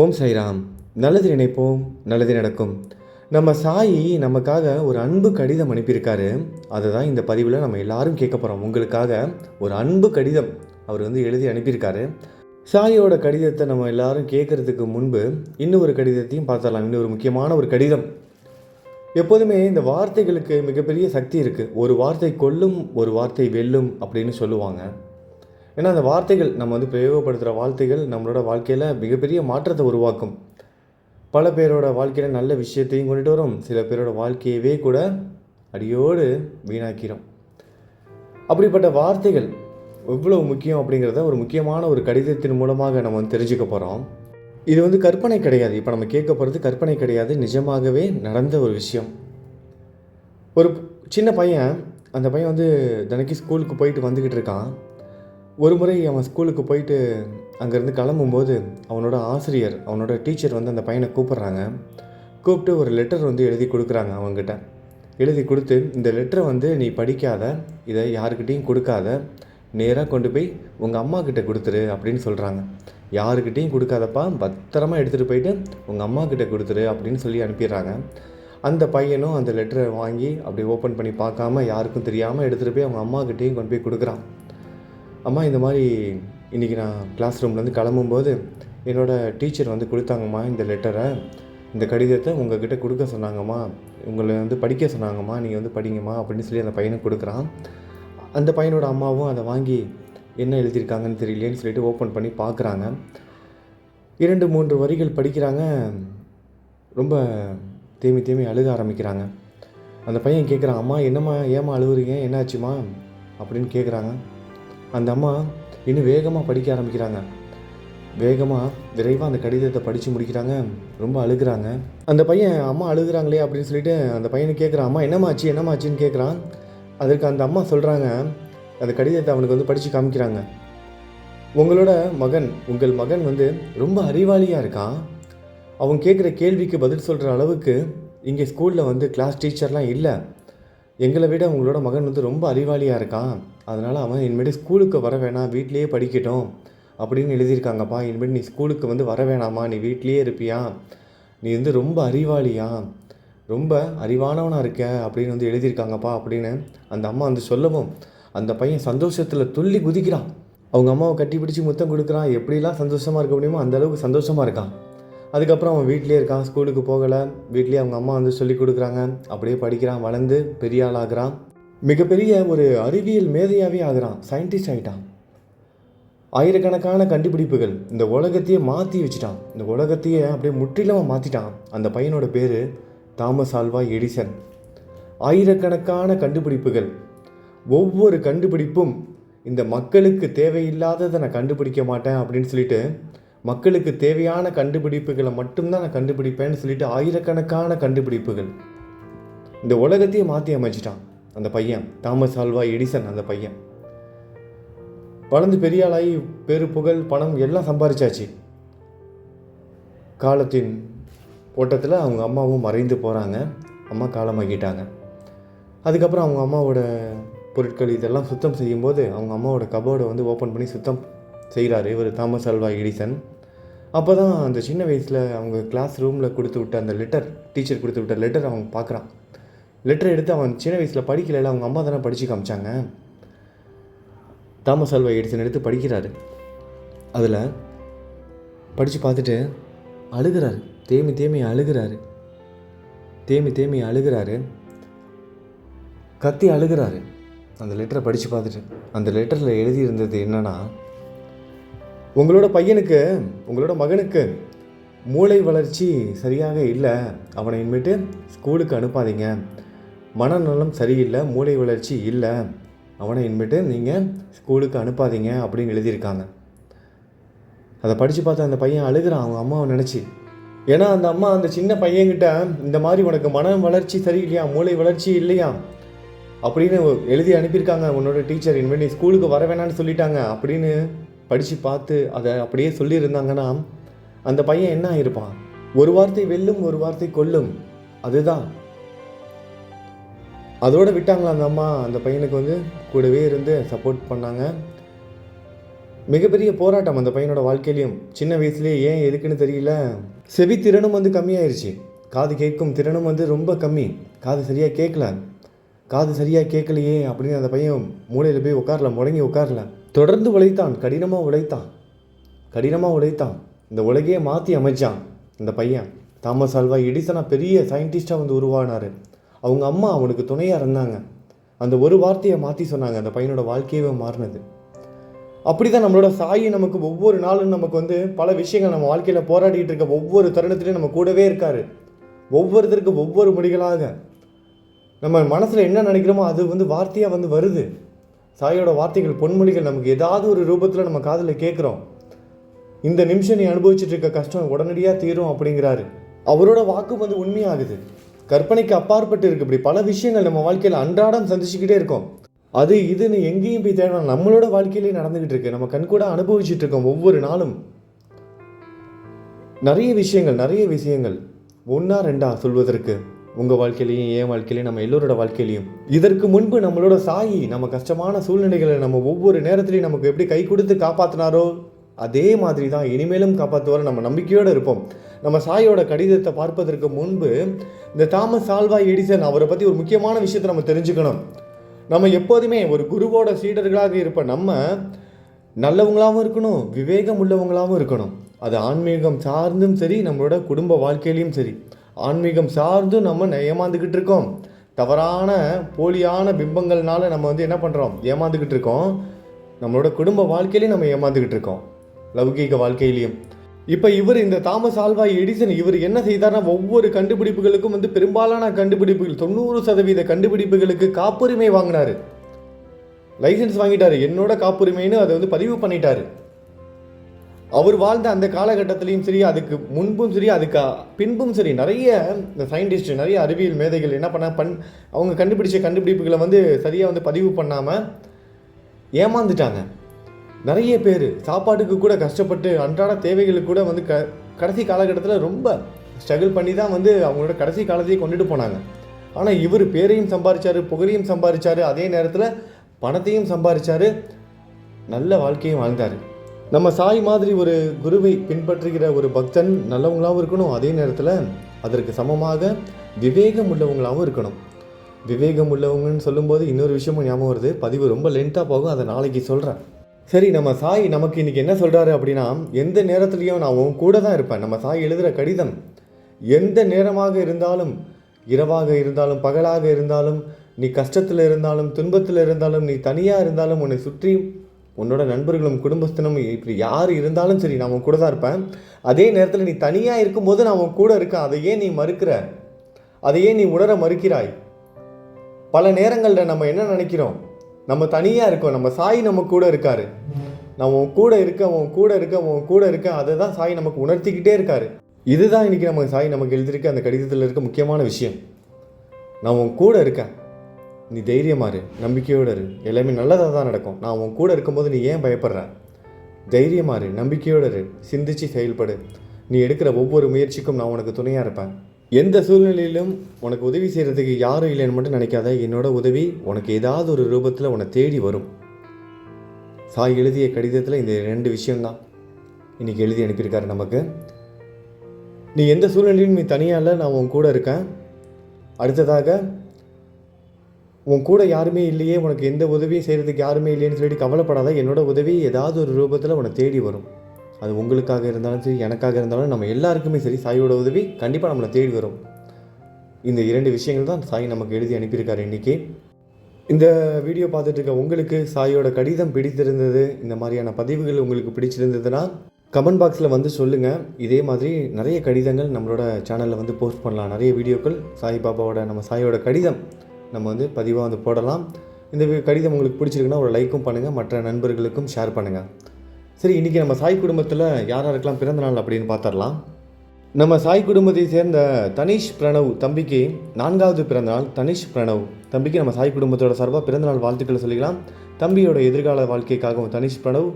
ஓம் சைராம் நல்லது நினைப்போம் நல்லது நடக்கும். நம்ம சாயி நமக்காக ஒரு அன்பு கடிதம் அனுப்பியிருக்காரு. அதை தான் இந்த பதிவில் நம்ம எல்லாரும் கேட்க போகிறோம் உங்களுக்காக ஒரு அன்பு கடிதம் அவர் வந்து எழுதி அனுப்பியிருக்காரு. சாயோட கடிதத்தை நம்ம எல்லாரும் கேட்குறதுக்கு முன்பு இன்னொரு கடிதத்தையும் பார்த்தரலாம் இன்னும் ஒரு முக்கியமான ஒரு கடிதம். எப்போதுமே இந்த வார்த்தைகளுக்கு மிகப்பெரிய சக்தி இருக்குது ஒரு வார்த்தை கொல்லும் ஒரு வார்த்தை வெல்லும் அப்படின்னு சொல்லுவாங்க. ஏன்னா அந்த வார்த்தைகள் நம்ம வந்து பிரயோகப்படுத்துகிற வார்த்தைகள் நம்மளோட வாழ்க்கையில் மிகப்பெரிய மாற்றத்தை உருவாக்கும். பல பேரோட வாழ்க்கையில் நல்ல விஷயத்தையும் கொண்டுட்டு வரும். சில பேரோட வாழ்க்கையவே கூட அடியோடு வீணாக்கிறோம் அப்படிப்பட்ட வார்த்தைகள் எவ்வளவு முக்கியம் அப்படிங்கிறத ஒரு முக்கியமான ஒரு கடிதத்தின் மூலமாக நம்ம வந்து தெரிஞ்சுக்க போகிறோம் இது வந்து கற்பனை கிடையாது. இப்போ நம்ம கேட்க போகிறது கற்பனை கிடையாது. நிஜமாகவே நடந்த ஒரு விஷயம். ஒரு சின்ன பையன் அந்த பையன் வந்து தினைக்கு ஸ்கூலுக்கு போயிட்டு வந்துக்கிட்டு இருக்கான். ஒரு முறை அவன் ஸ்கூலுக்கு போயிட்டு அங்கேருந்து கிளம்பும்போது அவனோட ஆசிரியர் அவனோட டீச்சர் வந்து அந்த பையனை கூப்பிட்றாங்க. கூப்பிட்டு ஒரு லெட்டர் வந்து எழுதி கொடுக்குறாங்க அவங்ககிட்ட எழுதி கொடுத்து இந்த லெட்டரை வந்து நீ படிக்காத இதை யாருக்கிட்டேயும் கொடுக்காத. நேராக கொண்டு போய் உங்கள் அம்மா கிட்ட கொடுத்துரு அப்படின்னு சொல்கிறாங்க யாருக்கிட்டேயும் கொடுக்காதப்பா பத்திரமா எடுத்துகிட்டு போயிட்டு உங்கள் அம்மா கிட்ட கொடுத்துரு அப்படின்னு சொல்லி அனுப்பிடுறாங்க. அந்த பையனும் அந்த லெட்டரை வாங்கி அப்படி ஓப்பன் பண்ணி பார்க்காம யாருக்கும் தெரியாமல் எடுத்துகிட்டு போய் அவங்க அம்மாக்கிட்டேயும் கொண்டு போய் கொடுக்குறான். அம்மா இந்த மாதிரி இன்றைக்கி நான் கிளாஸ் ரூம்லேருந்து கிளம்பும்போது என்னோடய டீச்சர் வந்து கொடுத்தாங்கம்மா இந்த லெட்டரை இந்த கடிதத்தை உங்ககிட்ட கொடுக்க சொன்னாங்கம்மா. உங்களை வந்து படிக்க சொன்னாங்கம்மா நீங்கள் வந்து படிங்கம்மா அப்படின்னு சொல்லி அந்த பையனை கொடுக்குறான். அந்த பையனோட அம்மாவும் அதை வாங்கி என்ன எழுதியிருக்காங்கன்னு தெரியலேன்னு சொல்லிட்டு ஓப்பன் பண்ணி பார்க்குறாங்க. இரண்டு மூன்று வரிகள் படிக்கிறாங்க. ரொம்ப தேமி தேமி அழுக ஆரம்பிக்கிறாங்க. அந்த பையன் கேட்குறான் அம்மா என்னம்மா ஏம்மா அழுகுறீங்க என்னாச்சுமா அப்படின்னு கேட்குறாங்க அந்த அம்மா இன்னும் வேகமாக படிக்க ஆரம்பிக்கிறாங்க. வேகமாக விரைவாக அந்த கடிதத்தை படித்து முடிக்கிறாங்க. ரொம்ப அழுகிறாங்க. அந்த பையன் அம்மா அழுகுறாங்களே அப்படின்னு சொல்லிட்டு அந்த பையனை கேட்குறான் அம்மா என்னமாச்சு என்னம்மாச்சுன்னு கேட்குறான் அதற்கு அந்த அம்மா சொல்கிறாங்க அந்த கடிதத்தை அவனுக்கு வந்து படித்து காமிக்கிறாங்க. உங்களோட மகன் உங்கள் மகன் வந்து ரொம்ப அறிவாளியாக இருக்கான். அவன் கேட்குற கேள்விக்கு பதில் சொல்கிற அளவுக்கு இங்கே ஸ்கூலில் வந்து கிளாஸ் டீச்சர்லாம் இல்லை. எங்களை விட உங்களோட மகன் வந்து ரொம்ப அறிவாளியாக இருக்கான். அதனால் அவன் இனிமேட்டு ஸ்கூலுக்கு வர வேணாம் வீட்லேயே படிக்கட்டும் அப்படின்னு எழுதியிருக்காங்கப்பா. இனிமேட்டு நீ ஸ்கூலுக்கு வந்து வர வேணாமா? நீ வீட்லேயே இருப்பியா? நீ வந்து ரொம்ப அறிவாளியா? ரொம்ப அறிவானவனாக இருக்க அப்படின்னு வந்து எழுதியிருக்காங்கப்பா அப்படின்னு அந்த அம்மா வந்து சொல்லவும் அந்த பையன் சந்தோஷத்தில் துள்ளி குதிக்கிறான். அவங்க அம்மாவை கட்டி பிடிச்சி முத்தம் கொடுக்குறான். எப்படிலாம் சந்தோஷமாக இருக்க முடியுமோ அந்தளவுக்கு சந்தோஷமாக இருக்கான். அதுக்கப்புறம் அவன் வீட்லேயே இருக்கான் ஸ்கூலுக்கு போகலை. வீட்லேயே அவங்க அம்மா வந்து சொல்லி கொடுக்குறாங்க. அப்படியே படிக்கிறான் வளர்ந்து பெரிய ஆள் ஆகிறான் மிகப்பெரிய ஒரு அறிவியல் மேதையாகவே ஆகிறான் சயின்டிஸ்ட் ஆகிட்டான் ஆயிரக்கணக்கான கண்டுபிடிப்புகள் இந்த உலகத்தையே மாற்றி வச்சுட்டான். இந்த உலகத்தையே அப்படியே முற்றிலுமாக மாற்றிட்டான் அந்த பையனோட பேர் தாமஸ் ஆல்வா எடிசன். ஆயிரக்கணக்கான கண்டுபிடிப்புகள். ஒவ்வொரு கண்டுபிடிப்பும் இந்த மக்களுக்கு தேவையில்லாததை நான் கண்டுபிடிக்க மாட்டேன் அப்படின்னு சொல்லிட்டு மக்களுக்கு தேவையான கண்டுபிடிப்புகளை மட்டும்தான் நான் கண்டுபிடிப்பேன்னு சொல்லிட்டு ஆயிரக்கணக்கான கண்டுபிடிப்புகள். இந்த உலகத்தையே மாற்றி அமைச்சிட்டான் அந்த பையன். தாமஸ் ஆல்வா எடிசன் அந்த பையன். வளர்ந்து பெரிய ஆளாகி பேரு புகழ் பணம் எல்லாம் சம்பாரிச்சாச்சு. காலத்தின் ஓட்டத்தில் அவங்க அம்மாவும் மறைந்து போகிறாங்க அம்மா காலமாக்கிட்டாங்க அதுக்கப்புறம் அவங்க அம்மாவோட பொருட்கள் இதெல்லாம் சுத்தம் செய்யும்போது அவங்க அம்மாவோட கபோர்டை வந்து ஓப்பன் பண்ணி சுத்தம் செய்கிறாரு இவர் தாமஸ் அல்வா எடிசன். அப்போ தான் அந்த சின்ன வயசில் அவங்க கிளாஸ் ரூமில் கொடுத்து விட்ட அந்த லெட்டர் டீச்சர் கொடுத்து விட்ட லெட்டர் அவன் பார்க்குறான். லெட்டர் எடுத்து அவன் சின்ன வயசில் படிக்கலைல அவங்க அம்மா தானே படித்து காமிச்சாங்க. தாமஸ் அல்வா எடிசன் எடுத்து படிக்கிறாரு. அதில் படித்து பார்த்துட்டு அழுகிறாரு. தேமி தேமி அழுகிறாரு. தேமி தேமி அழுகிறாரு. கத்தி அழுகிறாரு. அந்த லெட்டரை படித்து பார்த்துட்டு அந்த லெட்டரில் எழுதியிருந்தது என்னன்னா உங்களோட பையனுக்கு உங்களோட மகனுக்கு மூளை வளர்ச்சி சரியாக இல்லை அவனை இனிமேட்டு ஸ்கூலுக்கு அனுப்பாதீங்க. மனநலம் சரியில்லை மூளை வளர்ச்சி இல்லை அவனை இனிமேட்டு நீங்கள் ஸ்கூலுக்கு அனுப்பாதீங்க அப்படின்னு எழுதியிருக்காங்க. அதை படித்து பார்த்த அந்த பையன் அழுகிறான் அவங்க அம்மாவை நினச்சி. ஏன்னா அந்த அம்மா அந்த சின்ன பையன்கிட்ட இந்த மாதிரி உனக்கு மன வளர்ச்சி சரியில்லையா மூளை வளர்ச்சி இல்லையா? அப்படின்னு எழுதி அனுப்பியிருக்காங்க. உன்னோட டீச்சர் இனிமேல் நீ ஸ்கூலுக்கு வர வேணான்னு சொல்லிட்டாங்க அப்படின்னு படித்து பார்த்து அதை அப்படியே சொல்லியிருந்தாங்கன்னா அந்த பையன் என்ன ஆயிருப்பான்? ஒரு வார்த்தை வெல்லும் ஒரு வார்த்தை கொல்லும். அதுதான். அதோட விட்டாங்களா அந்த அம்மா? அந்த பையனுக்கு வந்து கூடவே இருந்து சப்போர்ட் பண்ணாங்க. மிகப்பெரிய போராட்டம் அந்த பையனோட வாழ்க்கையிலையும். சின்ன வயசுலேயே ஏன் எதுக்குன்னு தெரியல. செவி திறனும் வந்து கம்மியாயிருச்சு. காது கேட்கும் திறனும் வந்து ரொம்ப கம்மி. காது சரியாக கேட்கல. காது சரியாக கேட்கலையே அப்படின்னு அந்த பையன் மூளையில் போய் உட்காரல முடங்கி உட்காரல. தொடர்ந்து உழைத்தான் கடினமாக உழைத்தான் கடினமாக உழைத்தான். இந்த உலகையே மாற்றி அமைச்சான் இந்த பையன். தாமஸ் ஆல்வா எடிசனாக பெரிய சயின்டிஸ்டாக வந்து உருவானார். அவங்க அம்மா அவனுக்கு துணையாக இருந்தாங்க. அந்த ஒரு வார்த்தையை மாற்றி சொன்னாங்க அந்த பையனோட வாழ்க்கையவே மாறினது. அப்படி தான் நம்மளோட சாயி நமக்கு ஒவ்வொரு நாளும் நமக்கு வந்து பல விஷயங்கள் நம்ம வாழ்க்கையில் போராடிக்கிட்டு இருக்க ஒவ்வொரு தருணத்துலையும் நம்ம கூடவே இருக்கார். ஒவ்வொருத்தருக்கு ஒவ்வொரு முடிகளாக. நம்ம மனசில் என்ன நினைக்கிறோமோ அது வந்து வார்த்தையாக வந்து வருது. சாயோட வார்த்தைகள் பொன்மொழிகள் நமக்கு ஏதாவது ஒரு ரூபத்தில் நம்ம காதில் கேட்குறோம். இந்த நிமிஷம் நீ அனுபவிச்சுட்டு இருக்க கஷ்டம் உடனடியாக தீரும் அப்படிங்கிறாரு. அவரோட வாக்கு வந்து உண்மையாகுது. கற்பனைக்கு அப்பாற்பட்டு இருக்கு. இப்படி பல விஷயங்கள் நம்ம வாழ்க்கையில் அன்றாடம் சந்திச்சுக்கிட்டே இருக்கோம். அது இதுன்னு எங்கேயும் போய் தேடணும் நம்மளோட வாழ்க்கையிலேயே நடந்துகிட்டு இருக்கு. நம்ம கண்கூட அனுபவிச்சுட்டு இருக்கோம் ஒவ்வொரு நாளும். நிறைய விஷயங்கள் நிறைய விஷயங்கள். ஒன்றா ரெண்டா சொல்வதற்கு உங்கள் வாழ்க்கையிலையும் என் வாழ்க்கையிலையும் நம்ம எல்லோரோட வாழ்க்கையிலையும். இதற்கு முன்பு நம்மளோட சாயி நம்ம கஷ்டமான சூழ்நிலைகளை நம்ம ஒவ்வொரு நேரத்துலையும் நமக்கு எப்படி கை கொடுத்து காப்பாற்றினாரோ அதே மாதிரி தான் இனிமேலும் காப்பாற்றுவார நம்ம நம்பிக்கையோடு இருப்போம். நம்ம சாயோட கடிதத்தை பார்ப்பதற்கு முன்பு இந்த தாமஸ் ஆல்வா எடிசன் அவரை பற்றி ஒரு முக்கியமான விஷயத்தை நம்ம தெரிஞ்சுக்கணும். நம்ம எப்போதுமே ஒரு குருவோட சீடர்களாக இருப்ப நம்ம நல்லவங்களாகவும் இருக்கணும் விவேகம் உள்ளவங்களாகவும் இருக்கணும். அது ஆன்மீகம் சார்ந்தும் சரி நம்மளோட குடும்ப வாழ்க்கையிலையும் சரி. ஆன்மீகம் சார்ந்தும் நம்ம ஏமாந்துக்கிட்டு இருக்கோம். தவறான போலியான பிம்பங்கள்னால நம்ம வந்து என்ன பண்ணுறோம் ஏமாந்துக்கிட்டு இருக்கோம். நம்மளோட குடும்ப வாழ்க்கையிலையும் நம்ம ஏமாந்துக்கிட்டு இருக்கோம். லௌகீக வாழ்க்கையிலையும். இப்போ இவர் இந்த தாமஸ் ஆல்வா எடிசன் இவர் என்ன செய்தார்னா ஒவ்வொரு கண்டுபிடிப்புகளுக்கும் வந்து பெரும்பாலான கண்டுபிடிப்புகள் தொண்ணூறு சதவீத கண்டுபிடிப்புகளுக்கு காப்புரிமை வாங்கினாரு. லைசன்ஸ் வாங்கிட்டார். என்னோட காப்புரிமைன்னு அதை வந்து பதிவு பண்ணிட்டாரு. அவர் வாழ்ந்த அந்த காலகட்டத்திலையும் சரி அதுக்கு முன்பும் சரி அதுக்கு பின்பும் சரி நிறைய இந்த சயின்டிஸ்ட் நிறைய அறிவியல் மேதைகள் என்ன பண்ண பண் அவங்க கண்டுபிடிச்ச கண்டுபிடிப்புகளை வந்து சரியாக வந்து பதிவு பண்ணாமல் ஏமாந்துட்டாங்க. நிறைய பேர் சாப்பாட்டுக்கு கூட கஷ்டப்பட்டு அன்றாட தேவைகளுக்கு கூட வந்து க கடைசி காலகட்டத்தில் ரொம்ப ஸ்ட்ரகிள் பண்ணி தான் வந்து அவங்களோட கடைசி காலத்தையே கொண்டுட்டு போனாங்க. ஆனால் இவர் பேரையும் சம்பாதிச்சார் புகழையும் சம்பாதிச்சார் அதே நேரத்தில் பணத்தையும் சம்பாதிச்சார் நல்ல வாழ்க்கையும் வாழ்ந்தார். நம்ம சாய் மாதிரி ஒரு குருவை பின்பற்றுகிற ஒரு பக்தன் நல்லவங்களாகவும் இருக்கணும். அதே நேரத்தில் அதற்கு சமமாக விவேகம் உள்ளவங்களாகவும் இருக்கணும். விவேகம் உள்ளவங்கன்னு சொல்லும்போது இன்னொரு விஷயமும் ஞாபகம் வருது. பதிவு ரொம்ப லென்த்தாக போகும். அதை நாளைக்கு சொல்கிறேன் சரி நம்ம சாய் நமக்கு இன்னைக்கு என்ன சொல்கிறாரு அப்படின்னா எந்த நேரத்துலையும் நான் உன் கூட தான் இருப்பேன். நம்ம சாய் எழுதுகிற கடிதம். எந்த நேரமாக இருந்தாலும் இரவாக இருந்தாலும் பகலாக இருந்தாலும் நீ கஷ்டத்தில் இருந்தாலும் துன்பத்தில் இருந்தாலும் நீ தனியாக இருந்தாலும் உன்னை சுற்றி உன்னோட நண்பர்களும் குடும்பஸ்தனும் இப்படி யார் இருந்தாலும் சரி நான் உன் கூட தான் இருப்பேன். அதே நேரத்தில் நீ தனியாக இருக்கும்போது நான் உன் கூட இருக்கேன் அதை ஏன் நீ மறுக்கிற. அதை ஏன் நீ உணர மறுக்கிறாய். பல நேரங்களில் நம்ம என்ன நினைக்கிறோம்? நம்ம தனியாக இருக்கோம் நம்ம சாய் நம்ம கூட இருக்காரு. நான் உன் கூட இருக்க உன் கூட இருக்க உன் கூட இருக்க அதை தான் சாய் நமக்கு உணர்த்திக்கிட்டே இருக்காரு. இதுதான் இன்னைக்கு நம்ம சாய் நமக்கு எழுதியிருக்க அந்த கடிதத்தில் இருக்க முக்கியமான விஷயம். நான் உன் கூட இருக்கேன். நீ தைரியமாரு நம்பிக்கையோடு இரு. எல்லாமே நல்லதாக தான் நடக்கும். நான் உன் கூட இருக்கும்போது நீ ஏன் பயப்படுற? தைரியமாரு நம்பிக்கையோடு இரு. சிந்திச்சு செயல்படு. நீ எடுக்கிற ஒவ்வொரு முயற்சிக்கும் நான் உனக்கு துணையாக இருப்பேன். எந்த சூழ்நிலையிலும் உனக்கு உதவி செய்கிறதுக்கு யாரும் இல்லைன்னு மட்டும் நினைக்காத. என்னோட உதவி உனக்கு ஏதாவது ஒரு ரூபத்தில் உன்னை தேடி வரும். சாய் எழுதிய கடிதத்தில் இந்த ரெண்டு விஷயம்தான். இன்றைக்கி எழுதி அனுப்பியிருக்காரு நமக்கு. நீ எந்த சூழ்நிலையிலும் நீ தனியாக இல்லை நான் உன் கூட இருக்கேன். அடுத்ததாக உன் கூட யாருமே இல்லையே உனக்கு எந்த உதவியும் செய்கிறதுக்கு யாருமே இல்லைன்னு சொல்லிட்டு கவலைப்படாத என்னோட உதவி ஏதாவது ஒரு ரூபத்தில் உன்னை தேடி வரும். அது உங்களுக்காக இருந்தாலும் சரி எனக்காக இருந்தாலும் நம்ம எல்லாருக்குமே சரி சாயோட உதவி கண்டிப்பாக நம்மளை தேடி வரும். இந்த இரண்டு விஷயங்கள் தான் சாய் நமக்கு எழுதி அனுப்பியிருக்காரு இன்றைக்கி இந்த வீடியோ பார்த்துட்டு இருக்க உங்களுக்கு சாயோட கடிதம் பிடித்திருந்தது இந்த மாதிரியான பதிவுகள் உங்களுக்கு பிடிச்சிருந்ததுன்னா கமெண்ட் பாக்ஸில் வந்து சொல்லுங்கள் இதே மாதிரி நிறைய கடிதங்கள் நம்மளோட சேனலில் வந்து போஸ்ட் பண்ணலாம். நிறைய வீடியோக்கள் சாய் பாபாவோட நம்ம சாயோட கடிதம் நம்ம வந்து பதிவாக வந்து போடலாம். இந்த கடிதம் உங்களுக்கு பிடிச்சிருக்குன்னா ஒரு லைக்கும் பண்ணுங்கள் மற்ற நண்பர்களுக்கும் ஷேர் பண்ணுங்கள் சரி இன்றைக்கி நம்ம சாய் குடும்பத்தில் யார் யாருக்கெல்லாம் பிறந்த நாள் அப்படின்னு பார்த்துடலாம் நம்ம சாய் குடும்பத்தை சேர்ந்த தனிஷ் பிரணவ் தம்பிக்கு நான்காவது பிறந்தநாள் தனிஷ் பிரணவ் தம்பிக்கு நம்ம சாய் குடும்பத்தோட சார்பாக பிறந்தநாள் வாழ்த்துக்களை சொல்லிக்கலாம். தம்பியோட எதிர்கால வாழ்க்கைக்காகவும் தனிஷ் பிரணவ்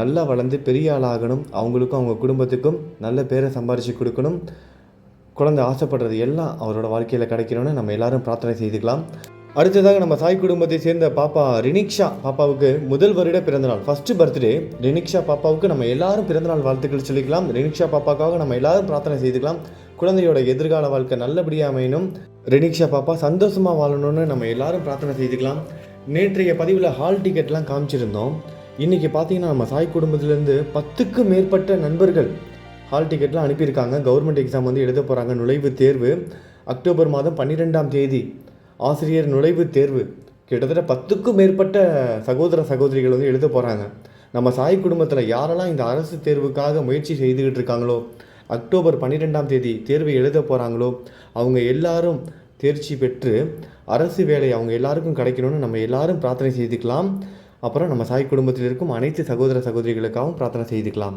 நல்லா வளர்ந்து பெரிய ஆளாகணும். அவங்களுக்கும் அவங்க குடும்பத்துக்கும் நல்ல பேரை சம்பாரித்து கொடுக்கணும். குழந்தை ஆசைப்படுறது எல்லாம் அவரோட வாழ்க்கையில் கிடைக்கணும்னு நம்ம எல்லாரும் பிரார்த்தனை செய்துக்கலாம். அடுத்ததாக நம்ம சாய் குடும்பத்தை சேர்ந்த பாப்பா ரினிக்ஷா பாப்பாவுக்கு முதல் வருட பிறந்தநாள். ஃபஸ்ட்டு பர்த்டே ரினிக்ஷா பாப்பாவுக்கு நம்ம எல்லாரும் பிறந்தநாள் வாழ்த்துக்கள் சொல்லிக்கலாம். ரினிக்ஷா பாப்பாக்காக நம்ம எல்லாரும் பிரார்த்தனை செய்துக்கலாம். குழந்தையோட எதிர்கால வாழ்க்கை நல்லபடியாக அமையணும். ரினிக்ஷா பாப்பா சந்தோஷமாக வாழணும்னு நம்ம எல்லாரும் பிரார்த்தனை செய்துக்கலாம். நேற்றைய பதிவில் ஹால் டிக்கெட்லாம் காமிச்சிருந்தோம். இன்றைக்கி பார்த்தீங்கன்னா நம்ம சாய் குடும்பத்திலேருந்து பத்துக்கும் மேற்பட்ட நண்பர்கள் ஹால் டிக்கெட்லாம் அனுப்பியிருக்காங்க. கவர்மெண்ட் எக்ஸாம் வந்து எழுத போகிறாங்க நுழைவுத் தேர்வு அக்டோபர் மாதம் பன்னிரெண்டாம் தேதி. ஆசிரியர் நுழைவுத் தேர்வு. கிட்டத்தட்ட பத்துக்கும் மேற்பட்ட சகோதர சகோதரிகள் வந்து எழுத போகிறாங்க நம்ம சாய் குடும்பத்தில் யாரெல்லாம் இந்த அரசு தேர்வுக்காக முயற்சி செய்துக்கிட்டு இருக்காங்களோ அக்டோபர் பன்னிரெண்டாம் தேதி தேர்வை எழுத போகிறாங்களோ அவங்க எல்லாரும் தேர்ச்சி பெற்று அரசு வேலை அவங்க எல்லாருக்கும் கிடைக்கணும்னு நம்ம எல்லாரும் பிரார்த்தனை செய்துக்கலாம். அப்புறம் நம்ம சாய் குடும்பத்தில் இருக்கும் அனைத்து சகோதர சகோதரிகளுக்காகவும் பிரார்த்தனை செய்துக்கலாம்.